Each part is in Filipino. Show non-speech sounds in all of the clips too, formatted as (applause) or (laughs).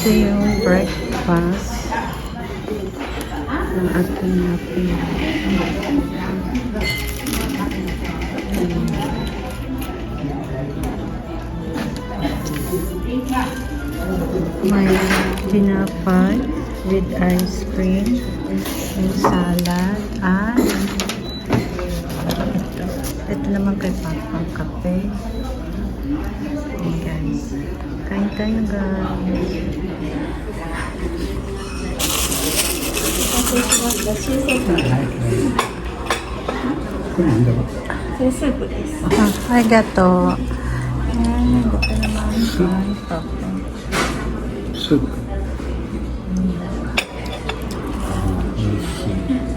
Ito yung breakfast ng aking natin. May tinapay with ice cream, yung salad, at ito. Ito naman kay Papa kape. Ayan guys. Kain tayo guys. Ah, arigato. Ayan, ito naman. Ay, papa. スープ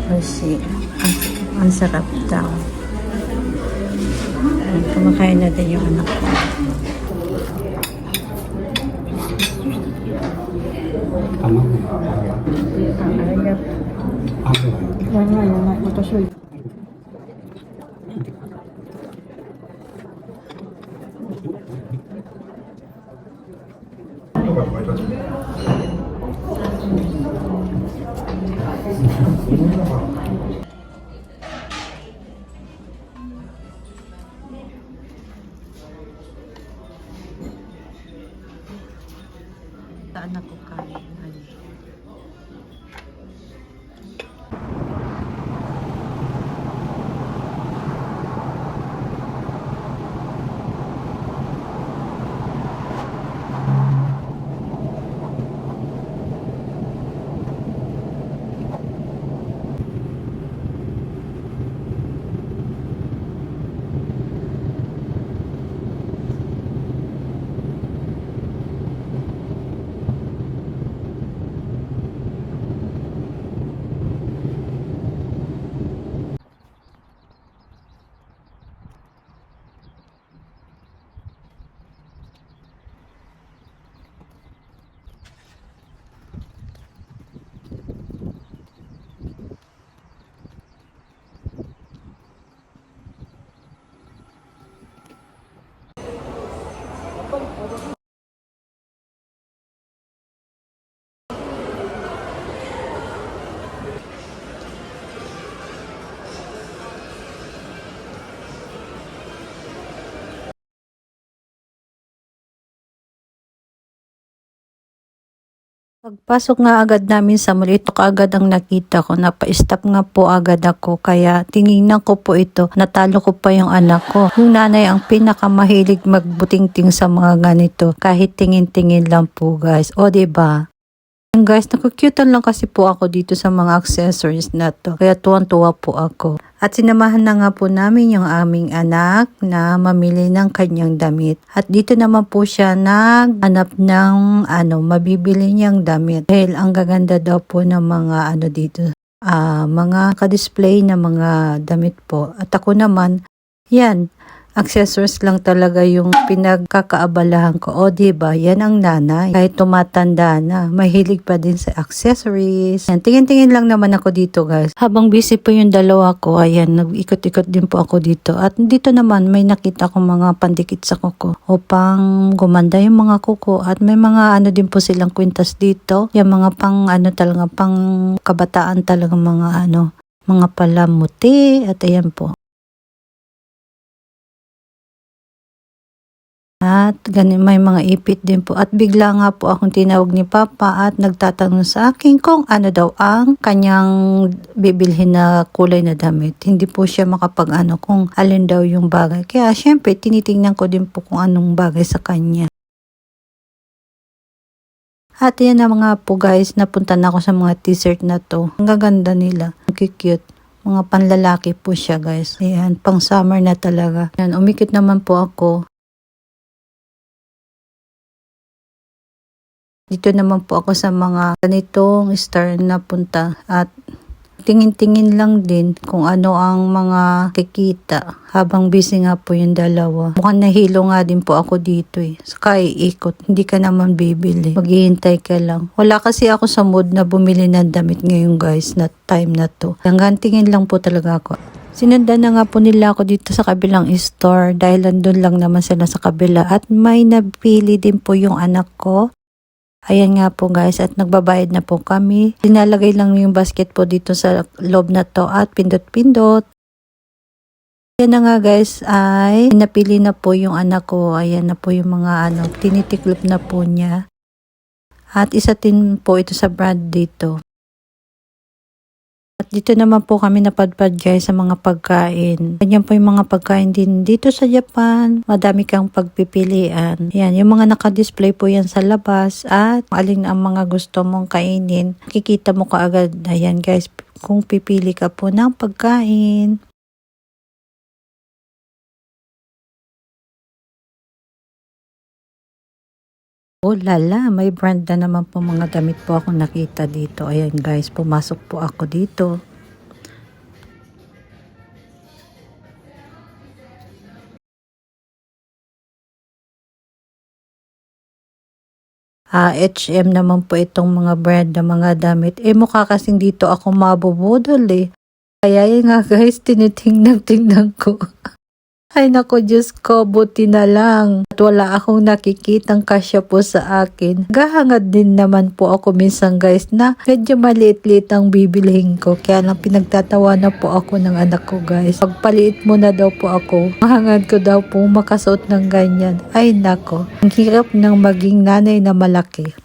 Kasi, ang, ang sarap daw. Ayan, Kumakain na din yung anak ko. いらないいない私はいあんな Pagpasok nga agad namin sa mall, ito kaagad ang nakita ko. Napa-stop nga po agad ako. Kaya tinignan ko po ito. Natalo ko pa yung anak ko. Yung nanay ang pinakamahilig magbuting-ting sa mga ganito. Kahit tingin-tingin lang po guys. O ba? Yan guys, nakukyutan lang kasi po ako dito sa mga accessories na to. Kaya tuwan-tuwa po ako. At sinamahan na nga po namin yung aming anak na mamili ng kanyang damit. At dito naman po siya naghanap ng ano, mabibili niyang damit. Dahil ang gaganda daw po ng mga ano dito. ah mga ka-display na mga damit po. At ako naman, yan, accessories lang talaga yung pinagkakaabalahan ko. O, di ba Yan ang nanay. Kahit tumatanda na, mahilig pa din sa accessories. Yan, tingin-tingin lang naman ako dito, guys. Habang busy po yung dalawa ko, ayan, nag-ikot-ikot din po ako dito. At dito naman, may nakita ko mga pandikit sa kuko upang gumanda yung mga kuko. At may mga ano din po silang kwintas dito. Yung mga pang ano talaga, pang kabataan talaga mga ano, mga palamuti. At ayan po. At ganun, may mga ipit din po. At bigla nga po akong tinawag ni Papa at nagtatanong sa akin kung ano daw ang kanyang bibilhin na kulay na damit. Hindi po siya makapag ano kung alin daw yung bagay. Kaya syempre tinitingnan ko din po kung anong bagay sa kanya. At yan na mga po guys, napunta na ako sa mga t-shirt na to. Ang gaganda nila. Ang cute. Mga panlalaki po siya guys. Ayan, pang summer na talaga. Yan, umikit naman po ako. Dito naman po ako sa mga ganitong star na punta at tingin-tingin lang din kung ano ang mga kikita habang busy nga po yung dalawa. Mukhang nahilo nga din po ako dito eh. Saka iikot, hindi ka naman bibili. Maghihintay ka lang. Wala kasi ako sa mood na bumili ng damit ngayon guys na time na to. Hanggang tingin lang po talaga ako. Sinundan na nga po nila ako dito sa kabilang store dahil andun lang naman sila sa kabila at may napili din po yung anak ko Ayan nga po guys at nagbabayad na po kami. Dinalagay lang yung basket po dito sa loob na to at pindot-pindot. Ayan na nga guys ay napili na po yung anak ko. Ayan na po yung mga ano, tinitiklop na po niya. At isa din po ito sa brand dito. At dito naman po kami napadpad guys sa mga pagkain. Ganyan po yung mga pagkain din dito sa Japan. Madami kang pagpipilian. Yan, yung mga nakadisplay po yan sa labas at alin ang mga gusto mong kainin. Kikita mo kaagad. Ayan guys, kung pipili ka po ng pagkain. Oh lala, may brand na naman po mga damit po ako nakita dito. Ayan guys, pumasok po ako dito. Ah, H&M naman po itong mga brand na mga damit. Eh, mukha kasing dito ako mabubudol eh. Kaya yun nga guys, tinitingnan-tingnan ko. (laughs) Ay nako Diyos ko, buti na lang. At wala akong nakikitang kasya po sa akin. Gahangad din naman po ako minsan guys na medyo maliit-liit ang bibilihin ko. Kaya lang pinagtatawa na po ako ng anak ko guys. Pagpaliit mo na daw po ako. Mahangad ko daw po makasuot ng ganyan. Ay nako, ang hirap ng maging nanay na malaki.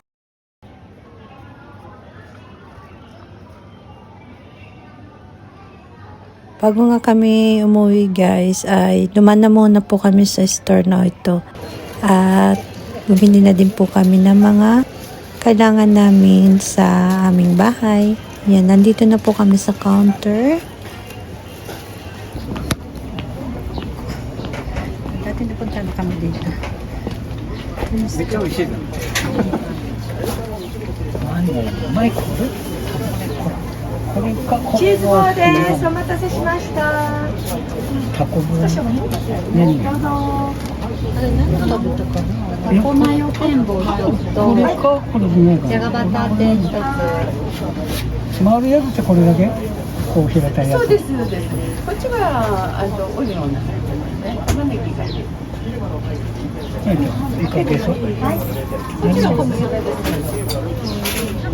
Bago nga kami umuwi guys, ay duman na muna po kami sa store na ito. At bumili na din po kami ng mga kailangan namin sa aming bahay. Yan, nandito na po kami sa counter. Dati napunta na kami dito. Dito, Mike, チーズボールです。お待たせしました。タコ分。どうぞ。あれ何食べたかな？タコマヨ天棒と、じゃがバター天一つ。な。丸いやつってこれだけ？こう平たいやつ。そうです、そうです。こっちは、あの、オニオンなんですね。玉ねぎが入れていいかけそう。こっちは小麦です。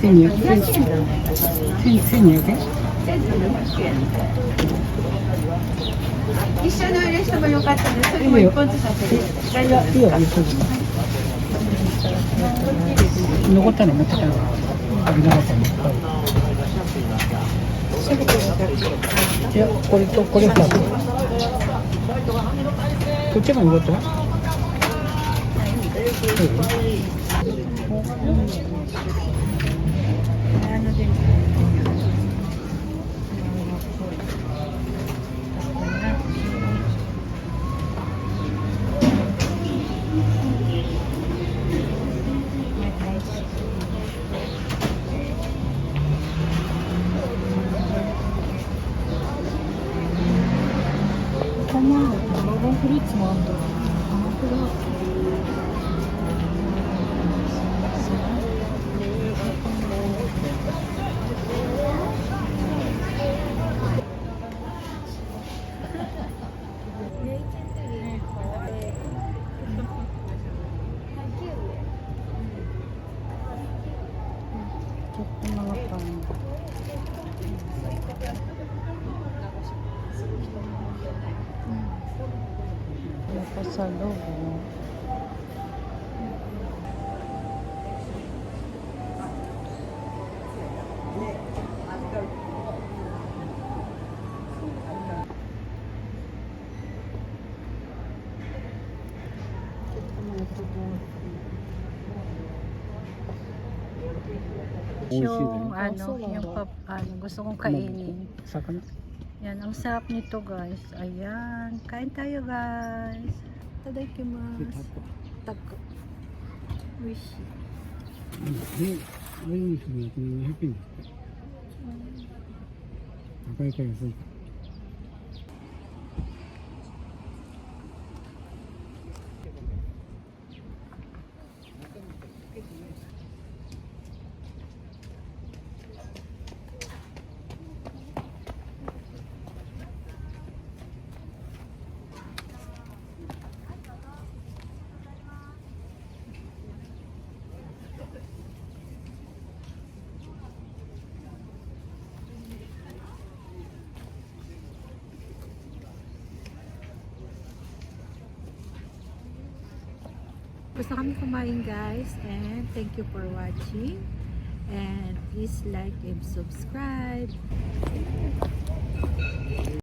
千二百200円。千千二百円。1200円一緒にお入れしてもよかったですそれも一本ずつさせて大丈夫ですいいよ、いいよ。残ったの持ってたの。あげなかったの。いや、これとこれ二つ。こっちがよかった。フルーツもあるんだ。甘くない。Pa sa loob, oh. Yung ano, yung pap, ano, gusto kong kainin. 魚。yan, ang sarap nito guys. Ayan. Kain tayo guys. Tadakimasu. Tako. Wishi. Ayun, ayun, ayun, ayun, ayun, ayun, ayun, ayun, ayun, ayun, ayun, ayun, ayun, Tapos na kami kumain guys. And thank you for watching. And please like and subscribe.